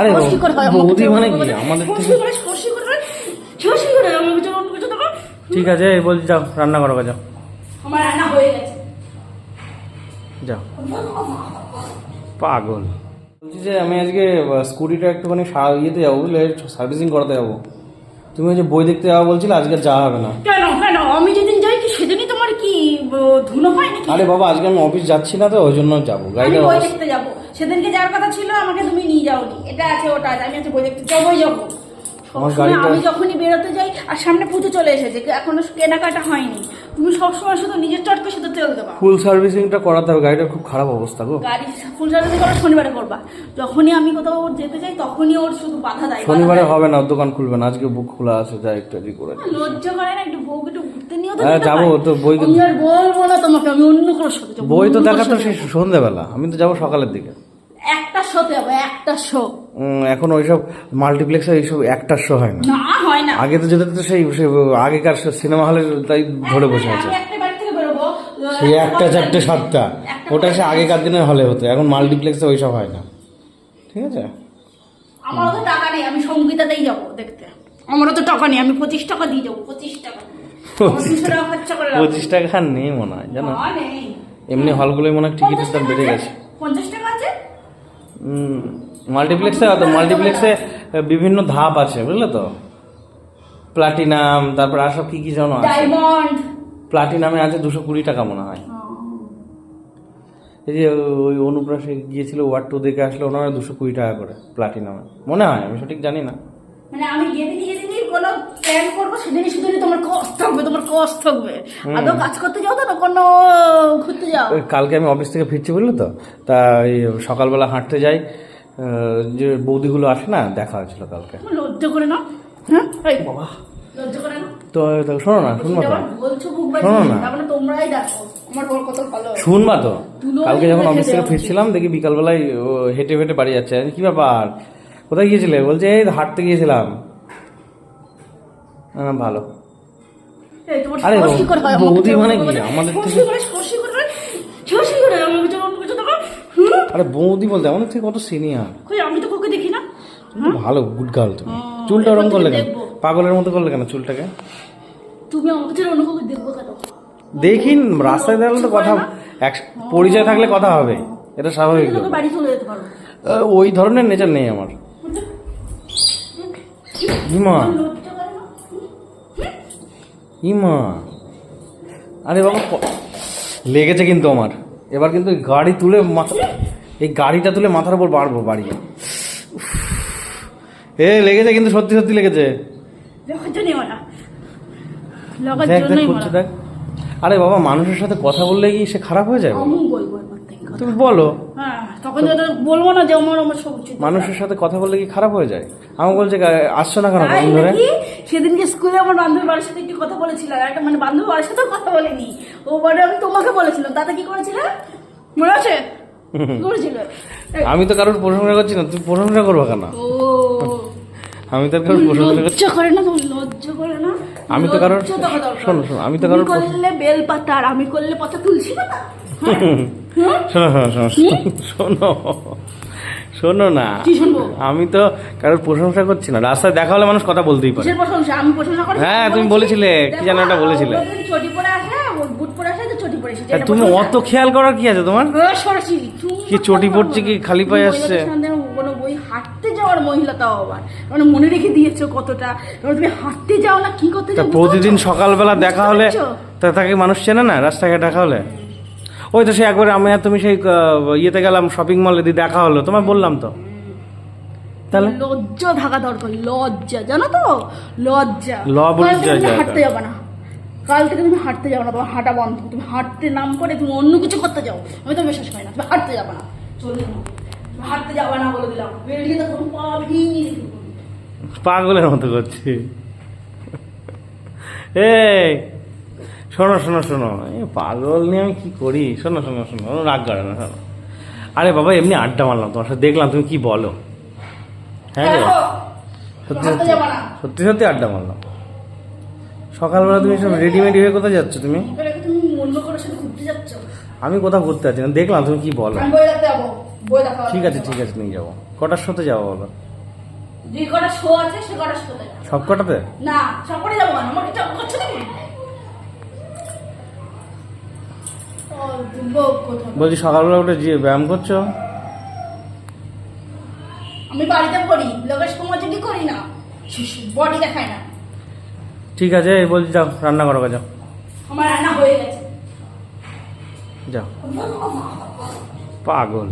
আরে বৌদি মানে কি? আমাদের? ঠিক আছে বলছি যাও রান্না করো যাও। আমার রান্না হয়ে গেছে। যাও। পাগল। বলছি যে আমি আজকে স্কুটিটা একটুখানি ইয়েতে যাব বুঝলে? সার্ভিসিং করাতে যাব। তুমি ওই যে বই দেখতে যাব বলছিলে আজকে যাওয়া হবে না। কেন কেন? আমি যেদিন যাই কি সেদিনই তোমার কি ধুলো হয় নাকি? আরে বাবা আজকে আমি অফিস যাচ্ছি না তো ওই জন্য যাব। বই দেখতে যাব। সেদিনকে যাওয়ার কথা ছিল আমাকে তুমি নিয়ে যাওনি। এটা আছে ওটা আছে আমি আজকে বই দেখতে যাবোই যাব। গাড়িটা- আমি যখনই বেরোতে যাই আর সামনে পুজো চলে এসেছে এখনও কেনাকাটা হয়নি। তুমি সবসময় শুধু নিজের চটকে শুধু তেল দেবা। ফুল সার্ভিসিংটা করাতে হবে গাড়িটার খুব খারাপ অবস্থা গো। গাড়ি ফুল সার্ভিস করো শনিবারে করবা। যখনই আমি কোথাও ওর যেতে যাই তখনই ওর শুধু বাধা দেয় শনিবারে হবে না দোকান খুলবে না আজকে বুক খোলা আছে যা একটু এদিক করে। লজ্জা করে না একটু বউকে একটু ঘুরতে নিয়েও তো হ্যাঁ, যাব, তো বই তো- বলব না তোমাকে আমি অন্য কোনো সাথে যাব বই তো দেখা তো সেই সন্ধ্যেবেলা। আমি তো যাব সকালের দিকে। যাব। একটা শোতে হবে একটা শো। এখন ওইসব মাল্টিপ্লেক্সে এইসব একটার শো হয় না। না হয় না। আগে তো যেতে তো সেই আগেকার সিনেমা হলে তাই ধরে বসে আছে। একটা সেই একটা চারটে সাতটা। ওটা সে আগেকার দিনের হলে হতো এখন মাল্টিপ্লেক্সে ওইসব হয় না। ঠিক আছে? আমার তো টাকা নেই আমি সঙ্গীতাতেই যাব দেখতে। আমারও তো টাকা নেই আমি পঁচিশ টাকা দিয়ে যাব পঁচিশ টাকা। পঁচিশ টাকা নেই। মনে হয় জানো? এমনি হলগুলোই মনে হয় টিকিটের দাম বেড়ে গেছে। মাল্টিপ্লেক্সে তো মাল্টিপ্লেক্সে বিভিন্ন ধাপ আছে বুঝলে তো? প্লাটিনাম তারপর আর সব কী কী যেন আছে? প্লাটিনামে আছে দুশো কুড়ি টাকা মনে হয়। এই যে ওই অনুপ্রাসে গিয়েছিল ওয়ার্ড টু দেখে আসলে ওনারা দুশো কুড়ি টাকা করে প্লাটিনামে মনে হয় আমি সঠিক জানি না। মানে আমি যেদিনই কোনো প্ল্যান করব সেদিনই তোমার কষ্ট তোমার কষ্ট আদৌ কাজ করতে যাও তো না কোনো ঘুরতে যাও? কালকে আমি অফিস থেকে ফিরছি বুঝলে তো? তা সকালবেলা হাঁটতে যাই। যে বৌদিগুলো আসে না দেখা হয়েছিল কালকে। লজ্জা করে না হ্যাঁ? বাবা। লজ্জা করে না তো তো শোনো না শুনবা তো। শোনো না। শুনবা তো। কালকে যখন অফিস থেকে ফিরছিলাম দেখি বিকালবেলায় হেঁটে হেঁটে বাড়ি যাচ্ছে। আমি, কি ব্যাপার? কোথায় গিয়েছিলে? বলছে এই হাঁটতে গিয়েছিলাম। ভালো। এই আরে হয়? বৌদি মানে কি? আমাদের? হুম? আরে বৌদি বলতে আমাদের থেকে কত সিনিয়র আমি তো কাউকে দেখি না। ভালো গুড গার্ল তুমি। চুলটা ওরম করলে কেন? পাগলের মতো করলে কেন চুলটাকে? তুমি আমাকে অন্য কাউকে দেখব কেন? দেখিন রাস্তায় দাঁড়ালে তো কথা এক পরিচয় থাকলে কথা হবে। এটা স্বাভাবিক ওই ধরনের নেচার নেই আমার। না? ইমা। আরে বাবা লেগেছে কিন্তু আমার। এবার কিন্তু গাড়ি তুলে মাথা এই গাড়িটা তুলে মাথার উপর বাড়বো বাড়ি এ লেগেছে কিন্তু সত্যি সত্যি লেগেছে। দেখ আরে বাবা মানুষের সাথে কথা বললে কি সে খারাপ হয়ে যায়। তুমি বলো। হ্যাঁ। তখন তো বলব না যে আমার আমার সব উচিত। মানুষের সাথে কথা বললে কি খারাপ হয়ে যায়? আমাকে বলছে আসছো না কেন কদিন ধরে সেদিনকে স্কুলে আমার বান্ধবী বাড়ির সাথে একটু কথা বলেছিলাম একটা মানে বান্ধবী বাড়ির সাথেও কথা বলেনি। ও বারে আমি তোমাকে বলেছিলাম। তাতে কি করেছিল? মনে আছে? আমি তো কারোর প্রশংসা করছি না তুমি প্রশংসা করব কেন? ও। আমি তো কারোর প্রশংসা করছি লজ্জা করে না তোমার লজ্জা করে না? আমি তো কারোর-। শোনো, শোনো, আমি তো কারোর- করলে বেল পাতা আর আমি করলে পাতা তুলছি না শোনো শোনো শোনো শোনো শোনো না। কি আমি তো কারোর প্রশংসা করছি না। রাস্তায় দেখা হলে মানুষ কথা বলতেই পারে। হ্যাঁ, তুমি বলেছিলে, কি যেন একটা বলেছিলে। এটা তুমি অত খেয়াল করার কি আছে তোমার? কি চটি পড়ছে কি? খালি পায়ে আসছে? হাঁটতে যাওয়ার মহিলা তাও আবার। মানে মনে রেখে দিয়েছ কতটা। তুমি হাঁটতে যাও না কি করতে প্রতিদিন সকালবেলা দেখা হলে? তাকে মানুষ চেনে না রাস্তাঘাটে দেখা হলে? ওই তো সে একবার আমি আর তুমি সেই ইয়েতে গেলাম শপিং মলে দিয়ে দেখা হলো। তোমায় বললাম তো। তাহলে? লজ্জা থাকা দরকার লজ্জা জানো তো? লজ্জা। জায়গা। হাঁটতে যাবে না। কাল থেকে তুমি হাঁটতে যাবে না তোমার হাঁটা বন্ধ। তুমি হাঁটতে নাম করে তুমি অন্য কিছু করতে যাও। আমি তো বিশ্বাস করি না তুমি হাঁটতে যাবে না। চলে যাও। হাঁটতে যাবে না বলে দিলাম। বেরিয়ে তো কোনো পা ভেঙে পাগলের মতো করছি। এই শোনো শোনো শোনো। এই পাগল নিয়ে আমি কি করি? শোনো শোনো শোনো রাগ করে না শোনো। আরে বাবা এমনি আড্ডা মারলাম তোমার সাথে দেখলাম তুমি কি বলো? হ্যাঁ রে। সত্যি সত্যি সত্যি সত্যি আড্ডা মারলাম। সকালবেলা তুমি সব রেডিমেড হয়ে কোথায় যাচ্ছ তুমি? তুমি আমি কোথাও ঘুরতে যাচ্ছি না দেখলাম তুমি কি বলো। ঠিক আছে ঠিক আছে নিয়ে যাব কটার সাথে যাব বলো? যে কটা শো আছে সে কটা শোতে সব কটাতে না সব করে যাব কেন আমাকে চাপ করছ তুমি ও, দুর্ভোগ কোথাও। বলছি সকালবেলা উঠে যে ব্যায়াম করছ? আমি বাড়িতে করি লোকের সমাজে করি না? বডি দেখায় না। ঠিক আছে এই বলছি যাও রান্না করো যাও। আমার রান্না হয়ে গেছে। যাও। পাগল।